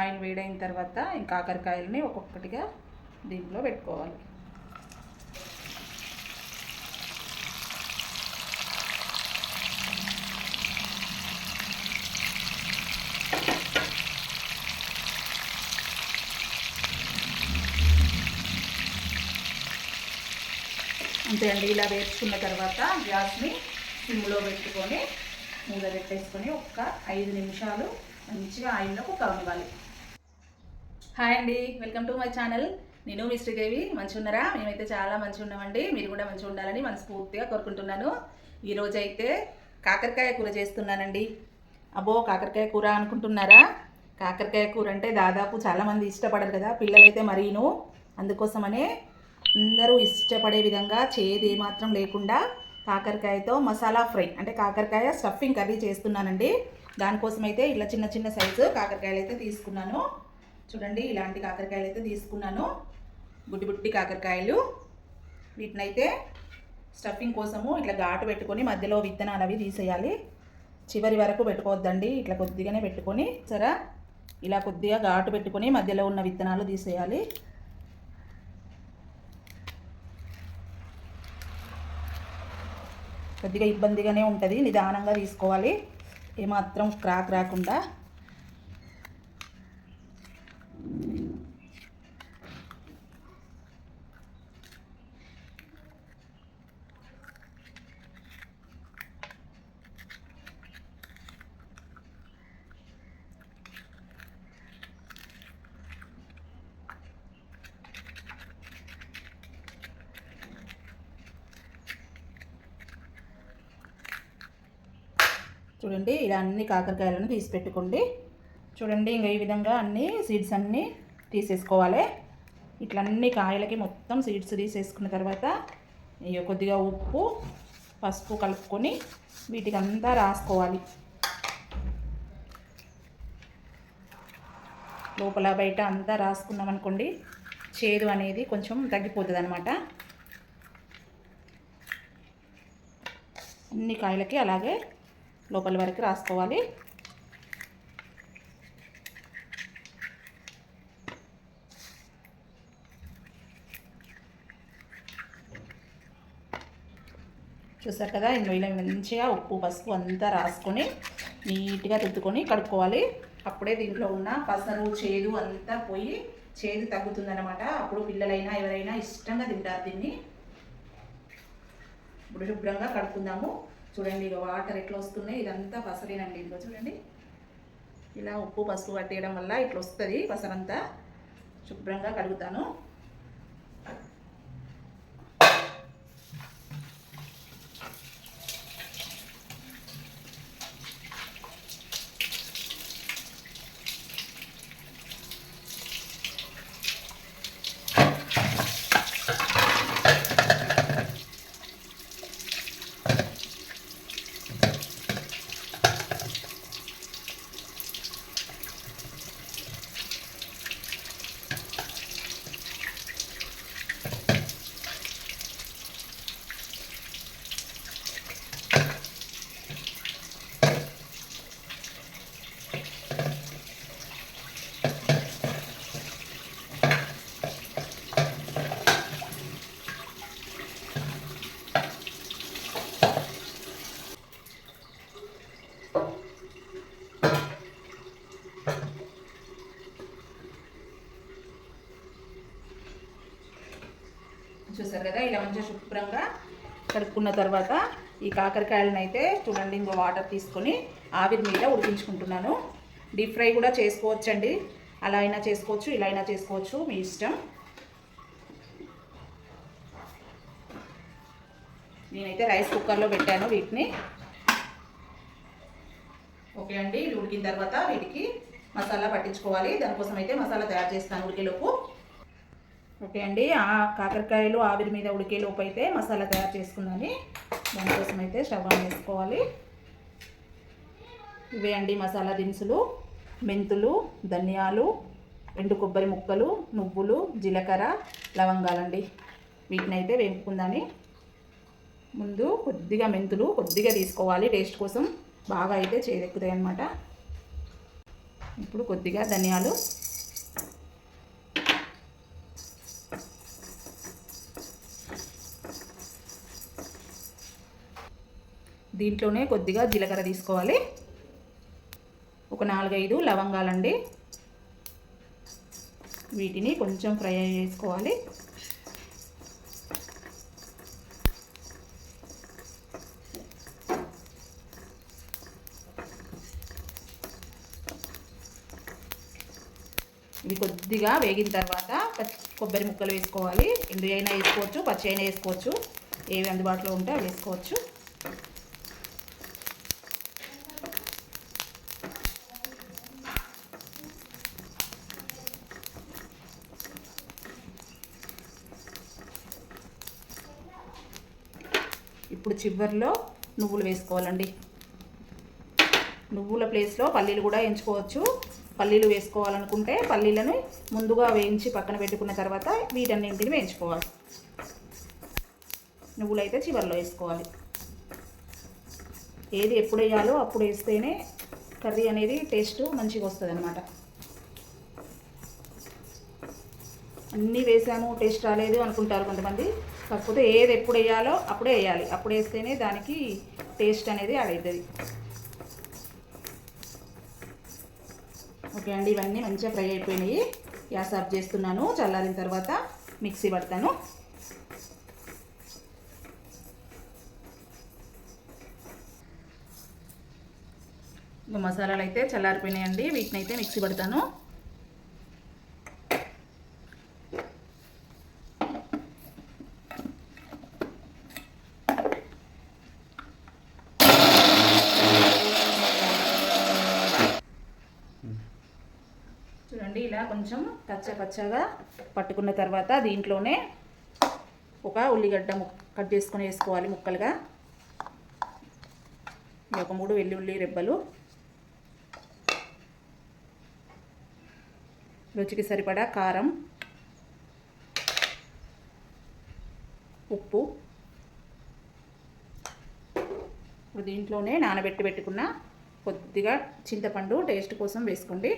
Oil వేడైన తర్వాత ఈ కాకరకాయలని ఒక్కొక్కటిగా దీంట్లో పెట్టుకోవాలి. అంతే అండి ఇలా వేసుకున్న తర్వాత గ్యాస్ని సిమ్లో పెట్టుకొని మూత పెట్టేసుకొని ఒక్క ఐదు నిమిషాలు మంచిగా ఆయిల్లో కలవాలి హాయ్ అండి వెల్కమ్ టు మై ఛానల్. నేను మీ శ్రీదేవి మంచిగా ఉన్నారా మేమైతే చాలా మంచిగా ఉన్నామండి మీరు కూడా మంచిగా ఉండాలని మనస్ఫూర్తిగా కోరుకుంటున్నాను. ఈరోజు అయితే కాకరకాయ కూర చేస్తున్నానండి. అబ్బో కాకరకాయ కూర అనుకుంటున్నారా? కాకరకాయ కూర అంటే దాదాపు చాలామంది ఇష్టపడరు కదా పిల్లలైతే మరీను. అందుకోసమనే అందరూ ఇష్టపడే విధంగా చేదు ఏమాత్రం లేకుండా కాకరకాయతో మసాలా ఫ్రై అంటే కాకరకాయ స్టఫింగ్ కర్రీ చేస్తున్నానండి. దానికోసం అయితే ఇలా చిన్న చిన్న సైజు కాకరకాయలు అయితే తీసుకున్నాను. చూడండి ఇలాంటి కాకరకాయలు అయితే తీసుకున్నాను. బుడ్డి బుట్టి కాకరకాయలు. వీటినైతే స్టఫింగ్ కోసము ఇట్లా ఘాటు పెట్టుకొని మధ్యలో విత్తనాలు అవి తీసేయాలి. చివరి వరకు పెట్టుకోవద్దండి ఇట్లా కొద్దిగానే పెట్టుకొని సరే? ఇలా కొద్దిగా ఘాటు పెట్టుకొని మధ్యలో ఉన్న విత్తనాలు తీసేయాలి. కొద్దిగా ఇబ్బందిగానే ఉంటుంది నిదానంగా తీసుకోవాలి. ఏమాత్రం క్రాక్ రాకుండా. చూడండి ఇలా అన్ని కాకరకాయలను తీసి పెట్టుకోండి. చూడండి ఇంకా ఈ విధంగా అన్ని సీడ్స్ అన్నీ తీసేసుకోవాలి. ఇట్లా అన్ని కాయలకి మొత్తం సీడ్స్ తీసేసుకున్న తర్వాత కొద్దిగా ఉప్పు పసుపు కలుపుకొని వీటికి అంతా రాసుకోవాలి. లోపల బయట అంతా రాసుకున్నాం అనుకోండి చేదు అనేది కొంచెం తగ్గిపోతుంది అనమాట అన్ని కాయలకి అలాగే లోపల వరకు రాసుకోవాలి. చూసారు కదా ఇందులో ఇలా మంచిగా ఉప్పు పసుపు అంతా రాసుకొని నీట్గా రుద్దుకొని కడుక్కోవాలి. అప్పుడే దీంట్లో ఉన్న పసరు చేదు అంతా పోయి చేదు తగ్గుతుందన్నమాట. అప్పుడు పిల్లలైనా ఎవరైనా ఇష్టంగా తింటారు దీన్ని. ఇప్పుడు శుభ్రంగా కడుక్కుందాము. చూడండి ఇక వాటర్ ఎట్లా వస్తున్నాయి? ఇదంతా పసరేనండి. ఇదిగో చూడండి. ఇలా ఉప్పు పసుపు పట్టేయడం వల్ల ఇట్లా వస్తుంది. పసరంతా శుభ్రంగా కడుగుతాను చూసారు కదా ఇలా మంచిగా శుభ్రంగా కడుక్కున్న తర్వాత ఈ కాకరకాయలను అయితే చూడండి ఇంకో వాటర్ తీసుకొని ఆవిరి మీద ఉడికించుకుంటున్నాను. డీప్ ఫ్రై కూడా చేసుకోవచ్చండి. అలా అయినా చేసుకోవచ్చు ఇలా అయినా చేసుకోవచ్చు మీ ఇష్టం. నేనైతే రైస్ కుక్కర్లో పెట్టాను వీటిని. ఓకే అండి ఉడికిన తర్వాత వీటికి మసాలా పట్టించుకోవాలి. దానికోసం అయితే మసాలా తయారు చేస్తాను ఉడికేలోపు. ఓకే అండి. ఆ కాకరకాయలు ఆవిరి మీద ఉడికే లోపు అయితే మసాలా తయారు చేసుకుందని దానికోసం అయితే స్టవ్ ఆన్ చేసుకోవాలి. ఇవే అండి మసాలా దినుసులు మెంతులు ధనియాలు ఎండు కొబ్బరి ముక్కలు నువ్వులు జీలకర్ర లవంగాలండి. వీటిని అయితే వేపుకుందని ముందు కొద్దిగా మెంతులు కొద్దిగా తీసుకోవాలి. టేస్ట్ కోసం బాగా అయితే చేదెక్కుతాయి అన్నమాట ఇప్పుడు కొద్దిగా ధనియాలు దీంట్లోనే కొద్దిగా జీలకర్ర తీసుకోవాలి. ఒక నాలుగైదు లవంగాలండి. వీటిని కొంచెం ఫ్రై చేసుకోవాలి. ఇవి కొద్దిగా వేగిన తర్వాత పచ్చి కొబ్బరి ముక్కలు వేసుకోవాలి. ఎండు అయినా వేసుకోవచ్చు పచ్చి అయినా వేసుకోవచ్చు. ఏవి అందుబాటులో ఉంటే అవి వేసుకోవచ్చు. ఇప్పుడు చివరిలో నువ్వులు వేసుకోవాలండి. నువ్వుల ప్లేస్లో పల్లీలు కూడా ఎంచుకోవచ్చు పల్లీలు వేసుకోవాలనుకుంటే పల్లీలను ముందుగా వేయించి పక్కన పెట్టుకున్న తర్వాత వీటన్నింటిని వేయించుకోవాలి. నువ్వులు అయితే చివరిలో వేసుకోవాలి. ఏది ఎప్పుడు వేయాలో అప్పుడు వేస్తేనే కర్రీ అనేది టేస్ట్ మంచిగా వస్తుంది అనమాట అన్నీ వేసాము టేస్ట్ రాలేదు అనుకుంటారు కొంతమంది. కాకపోతే ఏది ఎప్పుడు వేయాలో అప్పుడే వేయాలి. అప్పుడు వేస్తేనే దానికి టేస్ట్ అనేది యాడ్ అవుతుంది ఓకే అండి ఇవన్నీ మంచిగా ఫ్రై అయిపోయినాయి. గ్యాస్ ఆఫ్ చేస్తున్నాను. చల్లారిన తర్వాత మిక్సీ పడతాను. మసాలాలు అయితే చల్లారిపోయినాయండి. వీటిని అయితే మిక్సీ పడతాను. చూడండి ఇలా కొంచెం కచ్చ పచ్చగా పట్టుకున్న తర్వాత దీంట్లోనే ఒక ఉల్లిగడ్డ కట్ చేసుకొని వేసుకోవాలి ముక్కలుగా. ఈ ఒక మూడు వెల్లుల్లి రెబ్బలు. రుచికి సరిపడా కారం ఉప్పు. ఇప్పుడు దీంట్లోనే నానబెట్టి పెట్టుకున్న కొద్దిగా చింతపండు టేస్ట్ కోసం వేసుకోండి.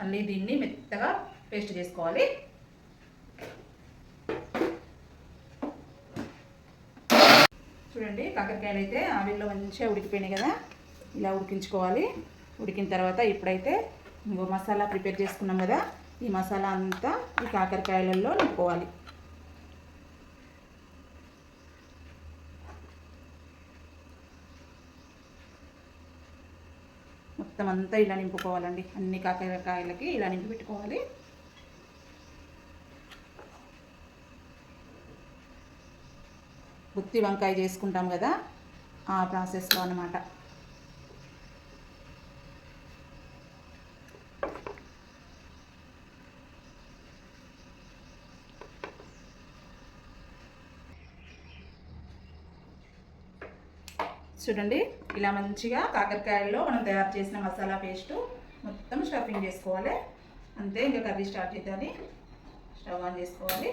మళ్ళీ దీన్ని మెత్తగా పేస్ట్ చేసుకోవాలి. చూడండి కాకరకాయలు అయితే ఆవిల్లో మంచిగా ఉడికిపోయినాయి కదా. ఇలా ఉడికించుకోవాలి. ఉడికిన తర్వాత ఇప్పుడైతే ఇంకో మసాలా ప్రిపేర్ చేసుకున్నాం కదా. ఈ మసాలా అంతా ఈ కాకరకాయలలో నింపుకోవాలి. మొత్తం అంతా ఇలా నింపుకోవాలండి. అన్ని కాకరకాయలకి ఇలా నింపి పెట్టుకోవాలి. గుత్తి వంకాయ చేసుకుంటాం కదా ఆ ప్రాసెస్లో అనమాట చూడండి ఇలా మంచిగా కాకరకాయల్లో మనం తయారు చేసిన మసాలా పేస్ట్ మొత్తం స్టఫింగ్ చేసుకోవాలి. అంతే ఇంకా కర్రీ స్టార్ట్ చేద్దామని స్టవ్ ఆన్ చేసుకోవాలి.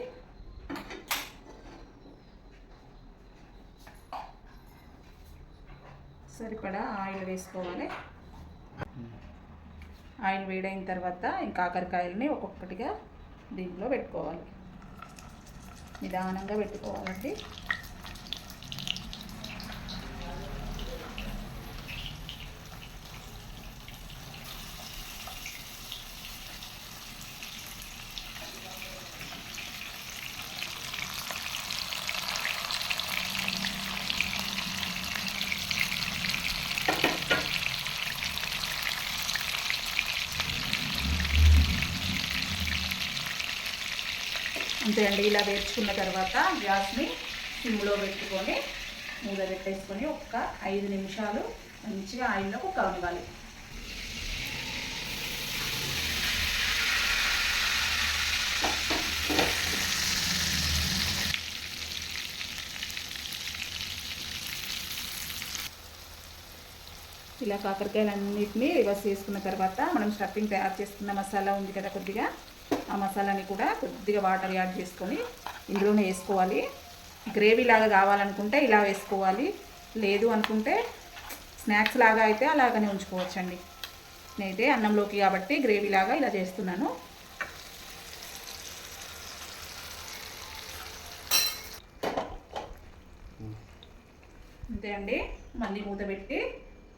సరిపడా ఆయిల్ వేసుకోవాలి. ఆయిల్ వేడైన తర్వాత ఇంకా కాకరకాయలని ఒక్కొక్కటిగా దీంట్లో పెట్టుకోవాలి. నిదానంగా పెట్టుకోవాలండి. అంతే అండి. ఇలా వేర్చుకున్న తర్వాత గ్యాస్ని సిమ్లో పెట్టుకొని మూత పెట్టేసుకొని ఒక్క ఐదు నిమిషాలు మంచిగా ఆయిల్లో కుక్క అవ్వాలి. ఇలా కాకరకాయలన్నిటిని రివర్స్ చేసుకున్న తర్వాత మనం స్టఫింగ్ తయారు చేసుకున్న మసాలా ఉంది కదా కొద్దిగా. ఆ మసాలాని కూడా కొద్దిగా వాటర్ యాడ్ చేసుకొని ఇందులోనే వేసుకోవాలి. గ్రేవీ లాగా కావాలనుకుంటే ఇలా వేసుకోవాలి. లేదు అనుకుంటే స్నాక్స్ లాగా అయితే అలాగనే ఉంచుకోవచ్చండి. నేనైతే అన్నంలోకి కాబట్టి గ్రేవీ లాగా ఇలా చేస్తున్నాను. అంతే అండి మళ్ళీ మూత పెట్టి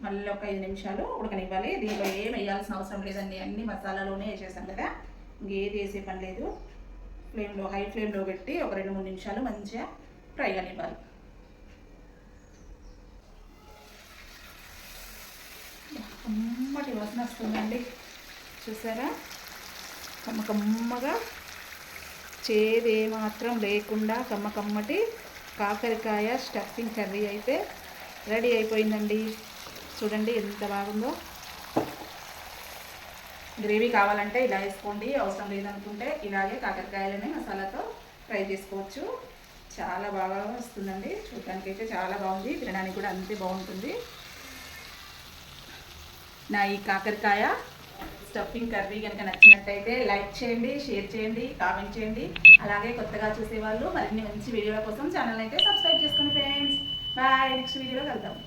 మళ్ళీ ఒక ఐదు నిమిషాలు ఉడకనివ్వాలి. దీంట్లో ఏం వేయాల్సిన అవసరం లేదండి. అన్ని మసాలాలోనే వేసేసాం కదా. ఇంకేది వేసే పని లేదు. ఫ్లేమ్లో హై ఫ్లేమ్లో పెట్టి ఒక రెండు మూడు నిమిషాలు మంచిగా ఫ్రై కానివ్వాలి కమ్మటి వాసన వస్తుందండి. చూసారా? కమ్మ కమ్మగా చేదు ఏమాత్రం లేకుండా కమ్మ కమ్మటి కాకరకాయ స్టఫింగ్ కర్రీ అయితే రెడీ అయిపోయిందండి. చూడండి ఎంత బాగుందో. గ్రేవీ కావాలంటే ఇలా వేసుకోండి. అవసరం లేదనుకుంటే ఇలాగే కాకరకాయలని మసాలాతో ఫ్రై చేసుకోవచ్చు. చాలా బాగా వస్తుందండి. చూడటానికి అయితే చాలా బాగుంది. తినడానికి కూడా అంతే బాగుంటుంది. నా ఈ కాకరకాయ స్టఫింగ్ కర్రీ కనుక నచ్చినట్టయితే లైక్ చేయండి షేర్ చేయండి కామెంట్ చేయండి. అలాగే కొత్తగా చూసేవాళ్ళు మరిన్ని మంచి వీడియోల కోసం ఛానల్ అయితే సబ్స్క్రైబ్ చేసుకోండి ఫ్రెండ్స్. బాయ్. నెక్స్ట్ వీడియోలో కలుద్దాం.